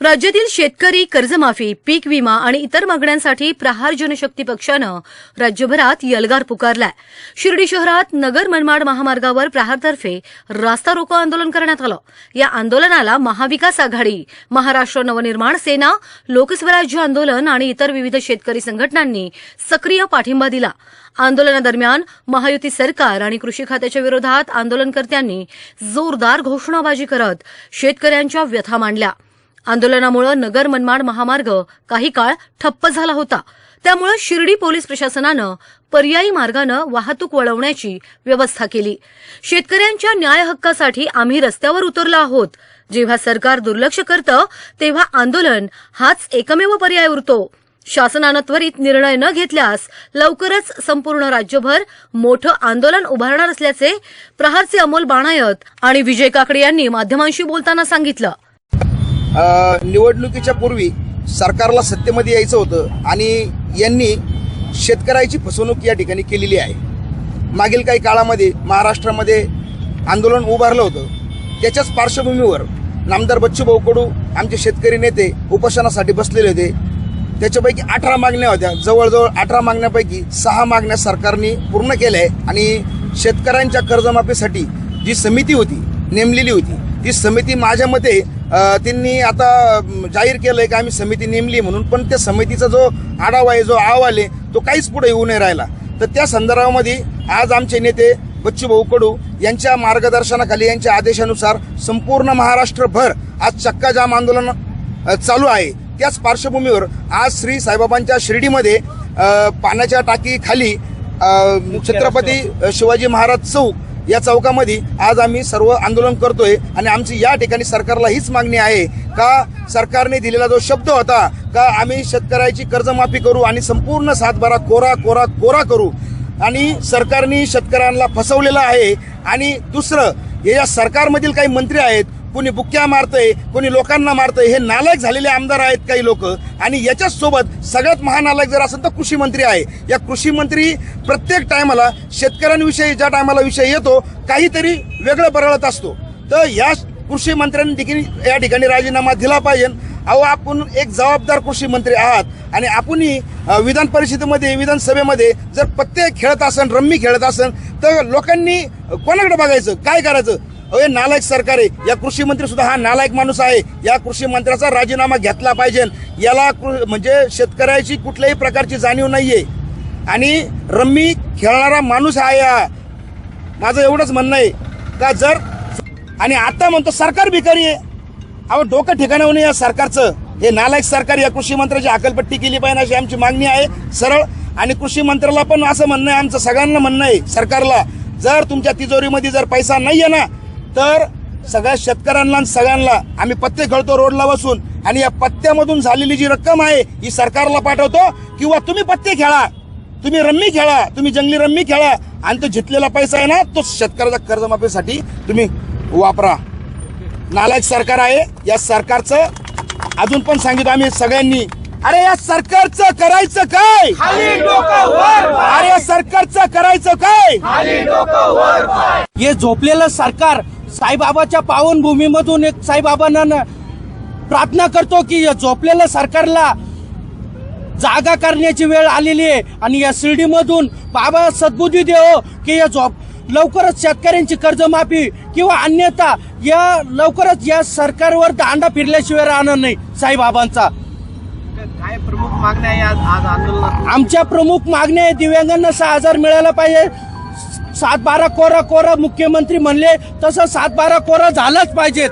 राज्यातील शेतकरी कर्जमाफी पीक विमा आणि इतर मागण्यांसाठी प्रहार जनशक्ती पक्षानं राज्यभरात यलगार पुकारलाय. शिर्डी शहरात नगर मनमाड महामार्गावर प्रहारतर्फे रास्ता रोको आंदोलन करण्यात आलं. या आंदोलनाला महाविकास आघाडी महाराष्ट्र नवनिर्माण सेना लोकस्वराज्य आंदोलन आणि इतर विविध शेतकरी संघटनांनी सक्रिय पाठिंबा दिला. आंदोलनादरम्यान महायुती सरकार आणि कृषी खात्याच्या विरोधात आंदोलनकर्त्यांनी जोरदार घोषणाबाजी करत शेतकऱ्यांच्या व्यथा मांडल्या. आंदोलनामुळे नगर मनमाड महामार्ग काही काळ ठप्प झाला होता. त्यामुळे शिर्डी पोलीस प्रशासनानं पर्यायी मार्गानं वाहतूक वळवण्याची व्यवस्था केली. शेतकऱ्यांच्या न्याय हक्कासाठी आम्ही रस्त्यावर उतरलो आहोत. जेव्हा सरकार दुर्लक्ष करतं तेव्हा आंदोलन हाच एकमेव पर्याय उरतो. शासनानं त्वरित निर्णय न घेतल्यास लवकरच संपूर्ण राज्यभर मोठं आंदोलन उभारणार असल्याचे प्रहारचे अमोल बाणायत आणि विजय काकडे यांनी माध्यमांशी बोलताना सांगितलं. निवडणुकीच्या पूर्वी सरकारला सत्तेमध्ये यायचं होतं आणि यांनी शेतकऱ्याची फसवणूक या ठिकाणी केलेली आहे. मागील काही काळामध्ये महाराष्ट्रामध्ये आंदोलन उभारलं होतं. त्याच्याच पार्श्वभूमीवर नामदार बच्चूभाऊ कडू आमचे शेतकरी नेते उपोषणासाठी बसलेले होते. त्याच्यापैकी अठरा मागण्या होत्या. जवळजवळ अठरा मागण्यापैकी सहा मागण्या सरकारने पूर्ण केल्या आहे आणि शेतकऱ्यांच्या कर्जमाफीसाठी जी समिती होती नेमलेली होती ती समिती माझ्या मते त्यांनी आता जाहीर केलं आहे की आम्ही समिती नेमली म्हणून पण त्या समितीचा जो आढावा आहे जो अहवाल आहे तो काहीच पुढे येऊ नये राहिला. तर त्या संदर्भामध्ये आज आमचे नेते बच्चूभाऊ कडू यांच्या मार्गदर्शनाखाली यांच्या आदेशानुसार संपूर्ण महाराष्ट्रभर आज चक्का जाम आंदोलन चालू आहे. त्याच पार्श्वभूमीवर आज श्री साईबाबांच्या शिर्डीमध्ये पाण्याच्या टाकीखाली छत्रपती शिवाजी महाराज चौक या चौकामध्ये आज आम्ही सर्व आंदोलन करतोय आणि आमची या ठिकाणी सरकारला हीच मागणी आहे का सरकारने दिलेला जो शब्द होता का आम्ही शेतकऱ्याची कर्जमाफी करू आणि संपूर्ण सातबारा कोरा कोरा कोरा करू आणि सरकारने शेतकऱ्यांना फसवलेलं आहे. आणि दुसरं हे या सरकारमधील काही मंत्री आहेत कोणी बुक्क्या मारतंय कोणी लोकांना मारतंय हे नालायक झालेले आमदार आहेत काही लोक. आणि याच्यासोबत सगळ्यात महानालायक जर असेल तर कृषी मंत्री आहे. या कृषी मंत्री प्रत्येक टायमाला शेतकऱ्यांविषयी ज्या टायमाला विषय येतो काहीतरी वेगळं बरळत असतो. तर या कृषी मंत्र्यांनी देखील या ठिकाणी राजीनामा दिला पाहिजे. अहो आपण एक जबाबदार कृषी मंत्री आहात. आणि आपणही विधान परिषदेमध्ये विधानसभेमध्ये जर पत्ते खेळत असन रम्मी खेळत असन तर लोकांनी कोणाकडे बघायचं? काय करायचं? अरे नालायक सरकार आहे. या कृषी मंत्री सुद्धा हा नालायक माणूस आहे. या कृषी मंत्र्याचा राजीनामा घेतला पाहिजे. याला म्हणजे शेतकऱ्याची कुठल्याही प्रकारची जाणीव नाहीये. आणि रम्मी खेळणारा माणूस आहे हा. माझं एवढंच म्हणणं आहे. का जर आणि आता म्हणतो सरकार भिकारी आहे. अहो डोकं ठिकाणावर या सरकारचं. हे नालायक सरकार या कृषी मंत्र्याची अकलपट्टी केली पाहिजे अशी आमची मागणी आहे. सरळ आणि कृषी मंत्र्याला पण असं म्हणणं आहे. आमचं सगळ्यांना म्हणणं आहे सरकारला. जर तुमच्या तिजोरीमध्ये जर पैसा नाही आहे ना तर सगळ्या शेतकऱ्यांना आणि सगळ्यांना आम्ही पत्ते खेळतो रोडला बसून आणि या पत्त्यामधून झालेली जी रक्कम आहे ही सरकारला पाठवतो किंवा तुम्ही पत्ते खेळा. तुम्ही रम्मी खेळा. तुम्ही जंगली रम्मी खेळा. आणि तो जितलेला पैसा आहे ना तो शेतकऱ्याच्या कर्जमाफीसाठी तुम्ही वापरा. नालायक सरकार आहे. या सरकारचं अजून पण सांगितलं आम्ही सगळ्यांनी अरे या सरकारचं करायचं काय? अरे या सरकारचं करायचं काय? हे झोपलेलं सरकार साईबाबाच्या पावनभूमीमधून एक साईबाबांना प्रार्थना करतो की या झोपलेल्या सरकारला जागा करण्याची वेळ आलेली आहे. आणि या शिर्डीमधून बाबा सद्बुद्धी देव की या झोप लवकरच शेतकऱ्यांची कर्जमाफी किंवा अन्यथा या लवकरच या सरकारवर दांडा फिरल्याशिवाय राहणार नाही साईबाबांचा. काय प्रमुख मागण्या आमच्या प्रमुख मागण्या आहे दिव्यांगांना सहा हजार मिळायला पाहिजे. सात बारा कोरा कोरा मुख्यमंत्री म्हणले तसं सात बारा कोरा झालंच पाहिजेत.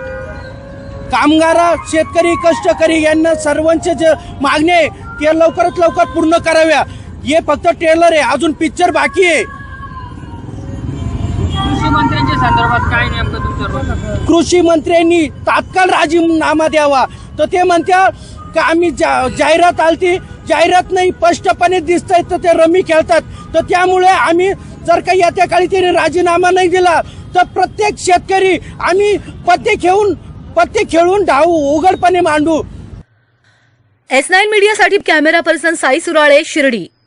कामगारा शेतकरी कष्टकरी यांना सर्वांचे जे मागण्या आहे ते लवकरात लवकर पूर्ण कराव्या. हे फक्त ट्रेलर आहे अजून पिक्चर बाकी आहे. कृषी मंत्र्यांच्या संदर्भात काय नेमकं तुमचं कृषी मंत्र्यांनी तात्काळ राजीनामा द्यावा. तर ते म्हणत्या का आम्ही जाहिरात आलती जाहिरात नाही स्पष्टपणे दिसतंय तर ते रमी खेळतात. तर त्यामुळे आम्ही जर का येत्या काळी त्याने राजीनामा नाही दिला तर प्रत्येक शेतकरी आम्ही पत्ते खेळून पत्ते खेळून डाव उघडपणे मांडू. एस नाईन मीडियासाठी कॅमेरा पर्सन साई सुराळे शिर्डी.